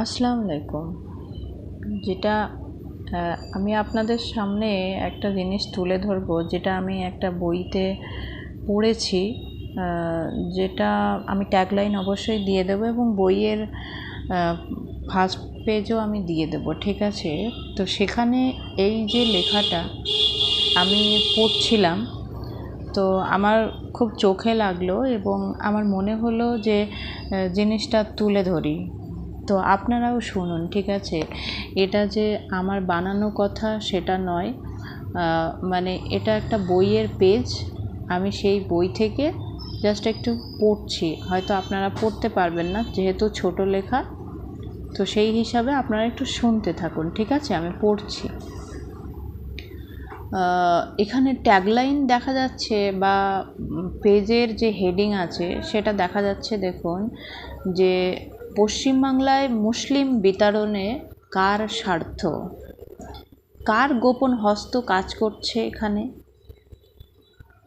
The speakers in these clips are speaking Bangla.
আসসালামু আলাইকুম। যেটা আমি আপনাদের সামনে একটা জিনিস তুলে ধরবো, যেটা আমি একটা বইতে পড়েছি যেটা আমি ট্যাগলাইন অবশ্যই দিয়ে দেবো এবং বইয়ের ফার্স্ট পেজও আমি দিয়ে দেবো, ঠিক আছে? তো সেখানে এই যে লেখাটা আমি পড়ছিলাম, তো আমার খুব চোখে লাগল এবং আমার মনে হলো যে জিনিসটা তুলে ধরি। তো আপনারাও শুনুন, ঠিক আছে? এটা যে আমার বানানো কথা সেটা নয়। মানে এটা একটা বইয়ের পেজ। আমি সেই বই থেকে জাস্ট একটু পড়ছি। হয়তো আপনারা পড়তে পারবেন না, যেহেতু ছোট লেখা। তো সেই হিসাবে আপনারা একটু শুনতে থাকুন, ঠিক আছে? আমি পড়ছি। এখানে ট্যাগলাইন দেখা যাচ্ছে বা পেজের যে হেডিং আছে, সেটা দেখা যাচ্ছে, দেখুন, যে পশ্চিমবাংলায় মুসলিম বিতাড়নে কার স্বার্থ? কার গোপন হস্ত কাজ করছে এখানে?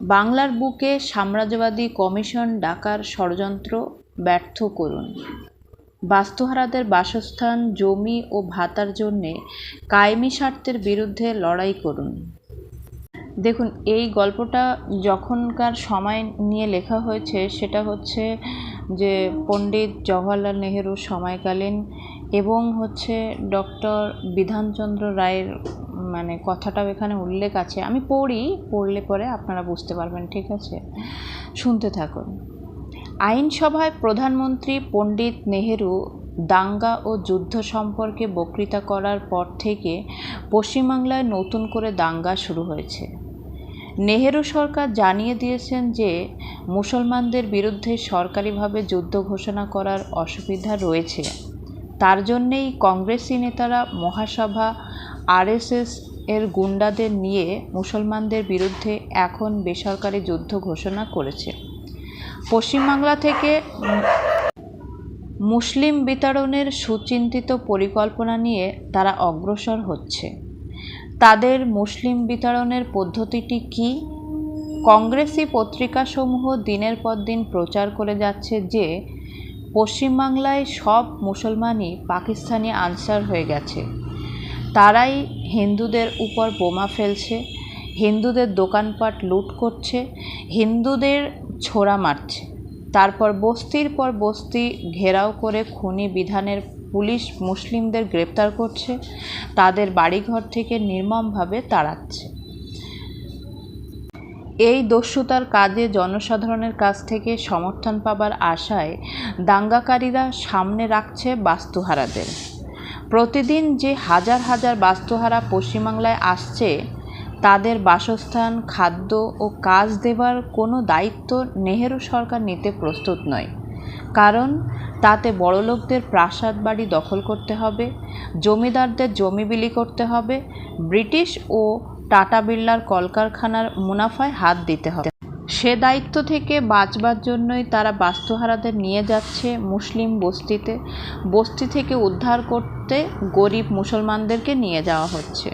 বাংলার বুকে সাম্রাজ্যবাদী কমিশন ডাকার ষড়যন্ত্র ব্যর্থ করুন। বাস্তুহারাদের বাসস্থান, জমি ও ভাতার জন্যে কায়েমি স্বার্থের বিরুদ্ধে লড়াই করুন। দেখুন, এই গল্পটা যখনকার সময় নিয়ে লেখা হয়েছে, সেটা হচ্ছে যে পণ্ডিত জওহরলাল নেহেরুর সময়কালীন এবং হচ্ছে ডক্টর বিধানচন্দ্র রায়ের মানে কথাটাও এখানে উল্লেখ আছে। আমি পড়ি, পড়লে পরে আপনারা বুঝতে পারবেন, ঠিক আছে? শুনতে থাকুন। আইনসভায় প্রধানমন্ত্রী পণ্ডিত নেহেরু দাঙ্গা ও যুদ্ধ সম্পর্কে বক্তৃতা করার পর থেকে পশ্চিমবাংলায় নতুন করে দাঙ্গা শুরু হয়েছে। নেহেরু সরকার জানিয়ে দিয়েছেন যে, মুসলমানদের বিরুদ্ধে সরকারিভাবে যুদ্ধ ঘোষণা করার অসুবিধা রয়েছে। তার জন্যেই কংগ্রেসি নেতারা মহাসভা, আরএসএস এর গুন্ডাদের নিয়ে মুসলমানদের বিরুদ্ধে এখন বেসরকারি যুদ্ধ ঘোষণা করেছে। পশ্চিমবাংলা থেকে মুসলিম বিতাড়নের সুচিন্তিত পরিকল্পনা নিয়ে তারা অগ্রসর হচ্ছে। তাদের মুসলিম বিতরণের পদ্ধতিটি কি? কংগ্রেসি পত্রিকাসমূহ দিনের পর দিন প্রচার করে যাচ্ছে যে, পশ্চিমবাংলায় সব মুসলমানই পাকিস্তানি আনসার হয়ে গেছে। তারাই হিন্দুদের উপর বোমা ফেলছে, হিন্দুদের দোকানপাট লুট করছে, হিন্দুদের ছোড়া মারছে। তারপর বস্তির পর বস্তি ঘেরাও করে খুনি বিধানের পুলিশ মুসলিমদের গ্রেপ্তার করছে, তাদের বাড়িঘর থেকে নির্মমভাবে তাড়াচ্ছে। এই দস্যুতার কাজে জনসাধারণের কাছ থেকে সমর্থন পাবার আশায় দাঙ্গাকারীরা সামনে রাখছে বাস্তুহারাদের। প্রতিদিন যে হাজার হাজার বাস্তুহারা পশ্চিমবাংলায় আসছে, তাদের বাসস্থান, খাদ্য ও কাজ দেবার কোনো দায়িত্ব নেহেরু সরকার নিতে প্রস্তুত নয়। কারণ তাতে বড়লোকদের প্রাসাদ বাড়ি দখল করতে হবে, জমিদারদের জমি বিলি করতে হবে, ব্রিটিশ ও টাটা বিড়লার কলকারখানার মুনাফায় হাত দিতে হবে। সে দায়িত্ব থেকে বাঁচবার জন্যই তারা বাস্তুহারাদের নিয়ে যাচ্ছে মুসলিম বস্তিতে, বস্তি থেকে উদ্ধার করতে গরিব মুসলমানদেরকে নিয়ে যাওয়া হচ্ছে।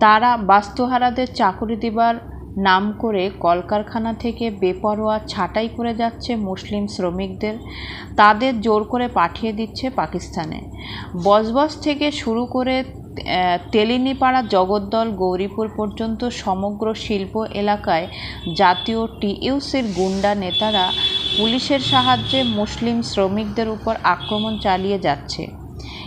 তারা বাস্তুহারাদের চাকুরি দিবার নাম করে কলকারখানা থেকে বেপরোয়া ছাঁটাই করে যাচ্ছে মুসলিম শ্রমিকদের। তাদের জোর করে পাঠিয়ে দিচ্ছে পাকিস্তানে। বজবজ থেকে শুরু করে তেলিনিপাড়া জগদ্দল গৌরীপুর পর্যন্ত সমগ্র শিল্প এলাকায় জাতীয় টিইউসির গুন্ডা নেতারা পুলিশের সাহায্যে মুসলিম শ্রমিকদের উপর আক্রমণ চালিয়ে যাচ্ছে।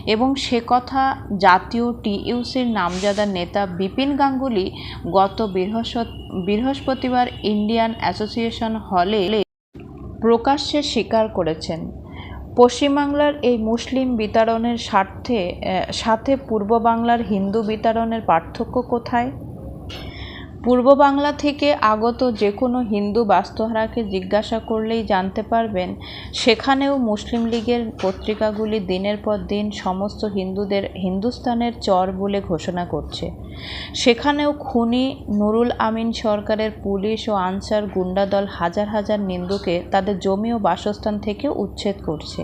এবং সে কথা জাতীয় টিইউসির নামজাদা নেতা বিপিন গাঙ্গুলি গত বৃহস্পত, বৃহস্পতিবার ইন্ডিয়ান অ্যাসোসিয়েশন হলে প্রকাশ্যে স্বীকার করেছেন। পশ্চিমবাংলার এই মুসলিম বিতাড়নের স্বার্থে সাথে পূর্ব বাংলার হিন্দু বিতাড়নের পার্থক্য কোথায়? পূর্ব বাংলা থেকে আগত যে কোনো হিন্দু বাস্তুহারাকে জিজ্ঞাসা করলেই জানতে পারবেন, সেখানেও মুসলিম লীগের পত্রিকাগুলি দিনের পর দিন সমস্ত হিন্দুদের হিন্দুস্তানের চর বলে ঘোষণা করছে। সেখানেও খুনি নুরুল আমিন সরকারের পুলিশ ও আনসার গুন্ডাদল হাজার হাজার নিন্দুকে তাদের জমি ও বাসস্থান থেকে উচ্ছেদ করছে।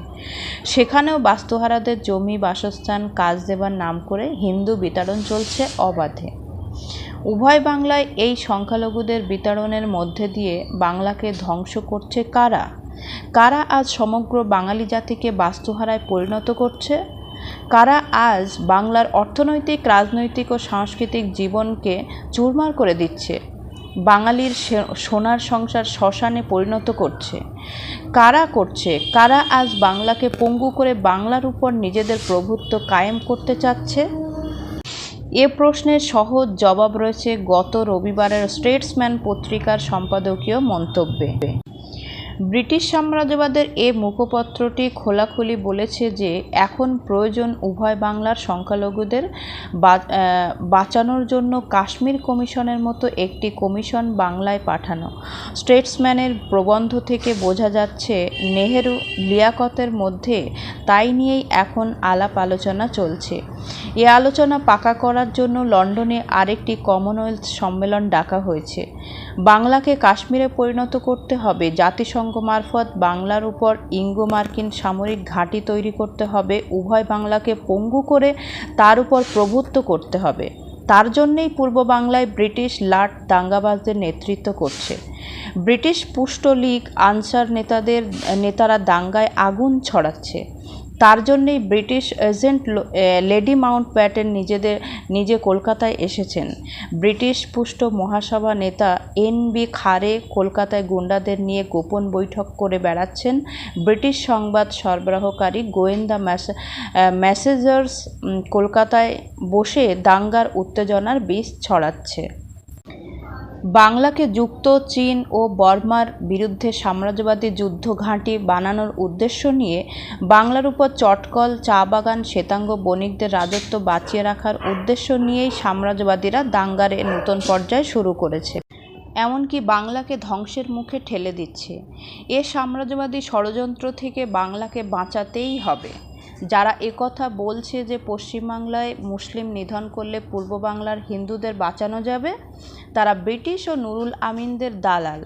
সেখানেও বাস্তুহারাদের জমি, বাসস্থান, কাজ দেবার নাম করে হিন্দু বিতাড়ন চলছে অবাধে। উভয় বাংলায় এই সংখ্যালঘুদের বিতাড়নের মধ্যে দিয়ে বাংলাকে ধ্বংস করছে কারা? কারা আজ সমগ্র বাঙালি জাতিকে বাস্তুহারায় পরিণত করছে? কারা আজ বাংলার অর্থনৈতিক, রাজনৈতিক ও সাংস্কৃতিক জীবনকে চুরমার করে দিচ্ছে? বাঙালির সোনার সংসার শ্মশানে পরিণত করছে। কারা করছে? কারা আজ বাংলাকে পঙ্গু করে বাংলার উপর নিজেদের প্রভুত্ব কায়েম করতে চাচ্ছে? এ প্রশ্নের সহজ জবাব রয়েছে গত রবিবারের স্টেটসম্যান পত্রিকার সম্পাদকীয় মন্তব্যে। ব্রিটিশ সাম্রাজ্যবাদের এ মুখপত্রটি খোলাখুলি বলেছে যে, এখন প্রয়োজন উভয় বাংলার সংখ্যালঘুদের বাঁচানোর জন্য কাশ্মীর কমিশনের মতো একটি কমিশন বাংলায় পাঠানো। স্টেটসম্যানের প্রবন্ধ থেকে বোঝা যাচ্ছে, নেহেরু লিয়াকতের মধ্যে তাই নিয়েই এখন আলাপ আলোচনা চলছে। এ আলোচনা পাকা করার জন্য লন্ডনে আরেকটি কমনওয়েলথ সম্মেলন ডাকা হয়েছে। বাংলাকে কাশ্মীরে পরিণত করতে হবে, জাতিসংঘ মারফত বাংলার উপর ইঙ্গো মার্কিন সামরিক ঘাঁটি তৈরি করতে হবে, উভয় বাংলাকে পঙ্গু করে তার উপর প্রভুত্ব করতে হবে। তার জন্যেই পূর্ব বাংলায় ব্রিটিশ লাট দাঙ্গাবাজদের নেতৃত্ব করছে। ব্রিটিশ পুষ্ট লীগ, আনসার নেতাদের, নেতারা দাঙ্গায় আগুন ছড়াচ্ছে। তার জন্যেই British agent lady Mountbatten নিজেদের নিজে কলকাতায় এসেছেন। ব্রিটিশ পুষ্ট মহাসভা নেতা এন বি খারে কলকাতায় গুন্ডাদের নিয়ে গোপন বৈঠক করে বেড়াচ্ছেন। ব্রিটিশ সংবাদ সরবরাহকারী গোয়েন্দা ম্যাসে- আহ, কলকাতায় বসে দাঙ্গার উত্তেজনার বীজ ছড়াচ্ছে। বাংলাকে যুক্ত চীন ও বর্মার বিরুদ্ধে সাম্রাজ্যবাদী যুদ্ধ ঘাঁটি বানানোর উদ্দেশ্য নিয়ে বাংলার উপর চটকল, চা বাগান, শ্বেতাঙ্গ বণিকদের রাজত্ব বাঁচিয়ে রাখার উদ্দেশ্য নিয়েই সাম্রাজ্যবাদীরা দাঙ্গার নতুন পর্যায় শুরু করেছে। এমনকি বাংলাকে ধ্বংসের মুখে ঠেলে দিচ্ছে। এ সাম্রাজ্যবাদী ষড়যন্ত্র থেকে বাংলাকে বাঁচাতেই হবে। যারা একথা বলছে যে পশ্চিমবাংলায় মুসলিম নিধন করলে পূর্ব বাংলার হিন্দুদের বাঁচানো যাবে, তারা ব্রিটিশ ও নুরুল আমিনদের দালাল।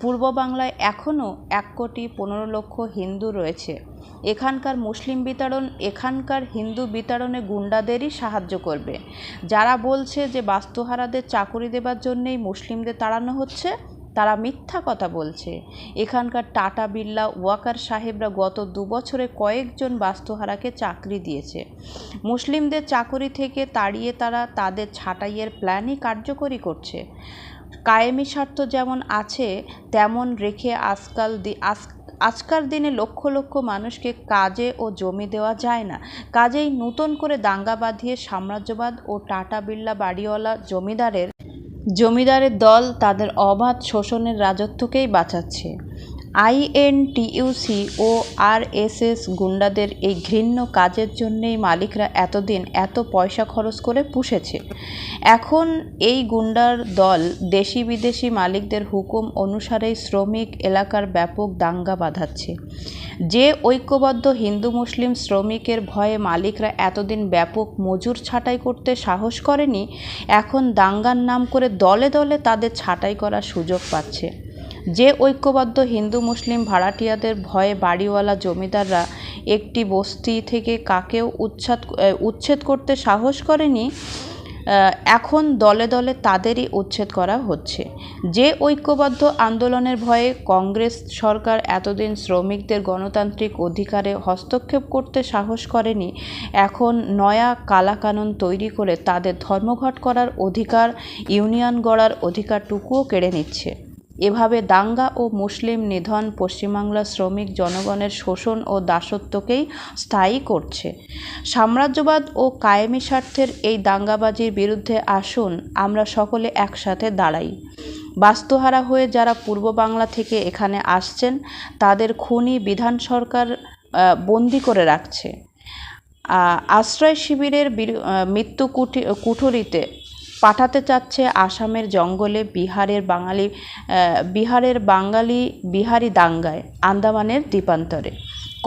পূর্ব বাংলায় এখনও এক কোটি পনেরো লক্ষ হিন্দু রয়েছে। এখানকার মুসলিম বিতাড়ন এখানকার হিন্দু বিতাড়নে গুন্ডাদেরই সাহায্য করবে। যারা বলছে যে বাস্তুহারাদের চাকুরি দেবার জন্যেই মুসলিমদের তাড়ানো হচ্ছে তারা মিথ্যা কথা বলছে। এখানকার টাটা বিল্লা ওয়াকার সাহেবরা গত দু বছরে কয়েকজন বাস্তুহারাকে চাকরি দিয়েছে। মুসলিমদের চাকরি থেকে তাড়িয়ে তারা তাদের ছাঁটাইয়ের প্ল্যানই কার্যকরী করছে। কায়েমি স্বার্থ যেমন আছে, তেমন রেখে আজকাল আজ- আজকার দিনে লক্ষ লক্ষ মানুষকে কাজে ও জমি দেওয়া যায় না। কাজেই নতুন করে দাঙ্গা বাঁধিয়ে সাম্রাজ্যবাদ ও টাটা বিল্লা বাড়িওয়ালা জমিদারের জমিদারের দল তাদের অবাধ শোষণের রাজত্বকেই বাঁচাচ্ছে। আইএনটিইউসি ও আরএসএস গুন্ডাদের এই ঘৃণ্য কাজের জন্যেই মালিকরা এতদিন এত পয়সা খরচ করে পুষেছে। এখন এই গুন্ডার দল দেশি বিদেশি মালিকদের হুকুম অনুসারেই শ্রমিক এলাকার ব্যাপক দাঙ্গা বাঁধাচ্ছে। যে ঐক্যবদ্ধ হিন্দু মুসলিম শ্রমিকের ভয়ে মালিকরা এতদিন ব্যাপক মজুর ছাঁটাই করতে সাহস করেনি, এখন দাঙ্গার নাম করে দলে দলে তাদের ছাঁটাই করার সুযোগ পাচ্ছে। যে ঐক্যবদ্ধ হিন্দু মুসলিম ভাড়াটিয়াদের ভয়ে বাড়িওয়ালা জমিদাররা একটি বস্তি থেকে কাকেও উচ্ছেদ উচ্ছেদ করতে সাহস করেনি এখন দলে দলে তাদেরই উচ্ছেদ করা হচ্ছে। যে ঐক্যবদ্ধ আন্দোলনের ভয়ে কংগ্রেস সরকার এতদিন শ্রমিকদের গণতান্ত্রিক অধিকারে হস্তক্ষেপ করতে সাহস করেনি, এখন নয়া কালাকানুন তৈরি করে তাদের ধর্মঘট করার অধিকার, ইউনিয়ন গড়ার অধিকারটুকুও কেড়ে নিচ্ছে। এভাবে দাঙ্গা ও মুসলিম নিধন পশ্চিমবাংলার শ্রমিক জনগণের শোষণ ও দাসত্বকেই স্থায়ী করছে। সাম্রাজ্যবাদ ও কায়েমি স্বার্থের এই দাঙ্গাবাজির বিরুদ্ধে আসুন, আমরা সকলে একসাথে দাঁড়াই। বাস্তুহারা হয়ে যারা পূর্ব বাংলা থেকে এখানে আসছেন, তাদের খুনি বিধান সরকার বন্দি করে রাখছে। আশ্রয় শিবিরের মৃত্যু কুঠি কুঠুরিতে পাঠাতে চাচ্ছে আসামের জঙ্গলে বিহারের বাঙালি বিহারের বাঙালি বিহারি দাঙ্গায় আন্দামানের দ্বীপান্তরে।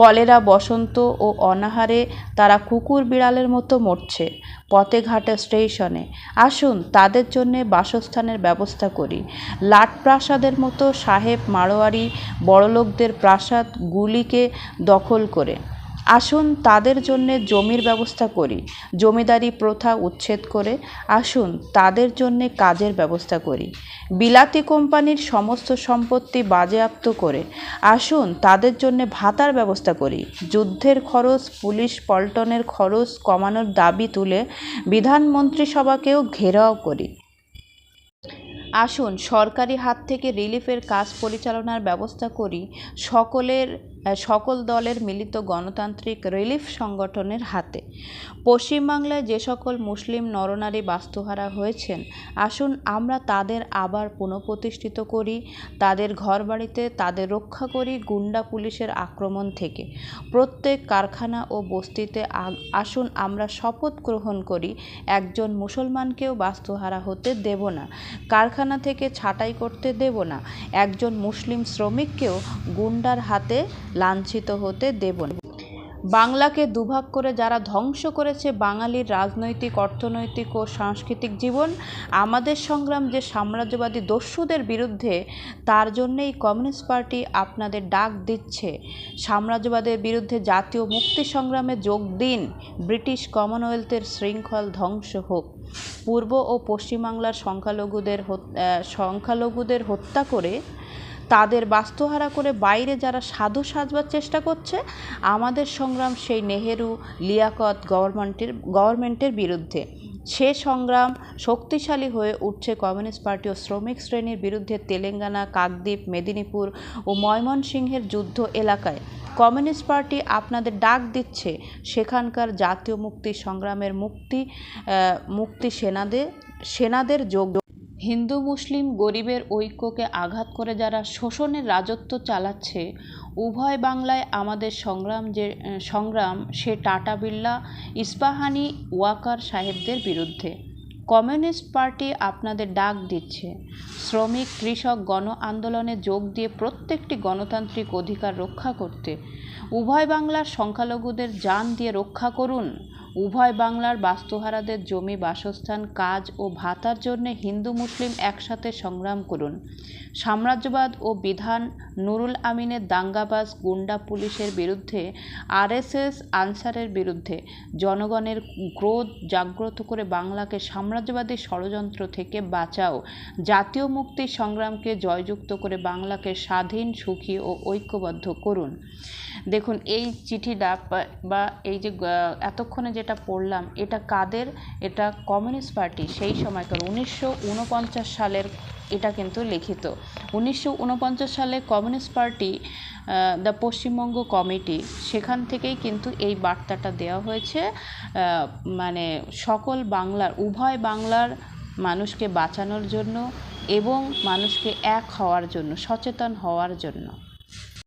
কলেরা, বসন্ত ও অনাহারে তারা কুকুর বিড়ালের মতো মরছে পথে ঘাটে স্টেশনে। আসুন তাদের জন্য বাসস্থানের ব্যবস্থা করি। লাট প্রাসাদের মতো সাহেব মারোয়ারি বড়লোকদের প্রাসাদ গুলিকে দখল করে। আসুন তাদের জন্যে জমির ব্যবস্থা করি। জমিদারি প্রথা উচ্ছেদ করে আসুন তাদের জন্যে কাজের ব্যবস্থা করি। বিলাতি কোম্পানির সমস্ত সম্পত্তি বাজেয়াপ্ত করে আসুন তাদের জন্যে ভাতার ব্যবস্থা করি। যুদ্ধের খরচ, পুলিশ পল্টনের খরচ কমানোর দাবি তুলে বিধানমন্ত্রী সভাকেও ঘেরাও করি। আসুন সরকারি হাত থেকে রিলিফের কাজ পরিচালনার ব্যবস্থা করি। সকলের সকল দলের মিলিত গণতান্ত্রিক রিলিফ সংগঠনের হাতে। পশ্চিমবাংলায় যে সকল মুসলিম নরনারী বাস্তুহারা হয়েছেন, আসুন আমরা তাদের আবার পুনঃপ্রতিষ্ঠিত করি, তাদের ঘরবাড়িতে তাদের রক্ষা করি গুন্ডা পুলিশের আক্রমণ থেকে। প্রত্যেক কারখানা ও বস্তিতে আসুন আমরা শপথ গ্রহণ করি, একজন মুসলমানকেও বাস্তুহারা হতে দেব না, কারখানা থেকে ছাঁটাই করতে দেব না, একজন মুসলিম শ্রমিককেও গুন্ডার হাতে লাঞ্ছিত হতে দেব না। বাংলাকে দুভাগ করে যারা ধ্বংস করেছে বাঙালির রাজনৈতিক, অর্থনৈতিক ও সাংস্কৃতিক জীবন, আমাদের সংগ্রাম যে সাম্রাজ্যবাদী দস্যুদের বিরুদ্ধে, তার জন্যেই কমিউনিস্ট পার্টি আপনাদের ডাক দিচ্ছে। সাম্রাজ্যবাদের বিরুদ্ধে জাতীয় মুক্তি সংগ্রামে যোগ দিন। ব্রিটিশ কমনওয়েলথের শৃঙ্খল ধ্বংস হোক। পূর্ব ও পশ্চিমবাংলার সংখ্যালঘুদের সংখ্যালঘুদের হত্যা করে তাদের বাস্তুহারা করে বাইরে যারা সাধু সাজবার চেষ্টা করছে, আমাদের সংগ্রাম সেই নেহেরু লিয়াকত গভর্নমেন্টের গভর্নমেন্টের বিরুদ্ধে। সে সংগ্রাম শক্তিশালী হয়ে উঠছে কমিউনিস্ট পার্টি ও শ্রমিক শ্রেণির বিরুদ্ধে তেলেঙ্গানা, কাকদ্বীপ, মেদিনীপুর ও ময়মনসিংহের যুদ্ধ এলাকায়। কমিউনিস্ট পার্টি আপনাদের ডাক দিচ্ছে, সেখানকার জাতীয় মুক্তি সংগ্রামের মুক্তি মুক্তি সেনাদের সেনাদের যোগ হিন্দু, মুসলিম, গরিবের ঐক্যকে আঘাত করে যারা শোষণের রাজত্ব চালাচ্ছে, উভয় বাংলায় আমাদের সংগ্রাম যে, সংগ্রাম সে টাটা বিড়লা, ইস্পাহানি, ওয়াকার সাহেবদের বিরুদ্ধে। কমিউনিস্ট পার্টি আপনাদের ডাক দিচ্ছে। শ্রমিক, কৃষক গণ আন্দোলনে যোগ দিয়ে প্রত্যেকটি গণতান্ত্রিক অধিকার রক্ষা করতে। উভয় বাংলার সংখ্যালঘুদের যান দিয়ে রক্ষা করুন। উভয় বাংলার বাস্তুহারাদের জমি, বাসস্থান, কাজ ও ভাতার জন্য হিন্দু মুসলিম একসাথে সংগ্রাম করুন। সাম্রাজ্যবাদ ও বিধান নুরুল আমিনের দাঙ্গাবাজ গুন্ডা পুলিশের বিরুদ্ধে, আরএসএস আনসারের বিরুদ্ধে জনগণের ক্রোধ জাগ্রত করে বাংলাকে সাম্রাজ্যবাদী ষড়যন্ত্র থেকে বাঁচাও। জাতীয় মুক্তি সংগ্রামকে জয়যুক্ত করে বাংলাকে স্বাধীন, সুখী ও ঐক্যবদ্ধ করুন। দেখুন, এই চিঠিটা বা- বা এই যে এতক্ষণে যেটা পড়লাম, এটা কাদের? এটা কমিউনিস্ট পার্টি, সেই সময়কার উনিশশো উনপঞ্চাশ সালের এটা কিন্তু লিখিত। উনিশশো উনপঞ্চাশ সালে communist party the Paschimbanga committee, সেখান থেকেই কিন্তু এই বার্তাটা দেওয়া হয়েছে। মানে সকল বাংলার, উভয় বাংলার মানুষকে বাঁচানোর জন্য এবং মানুষকে এক হওয়ার জন্য, সচেতন হওয়ার জন্য।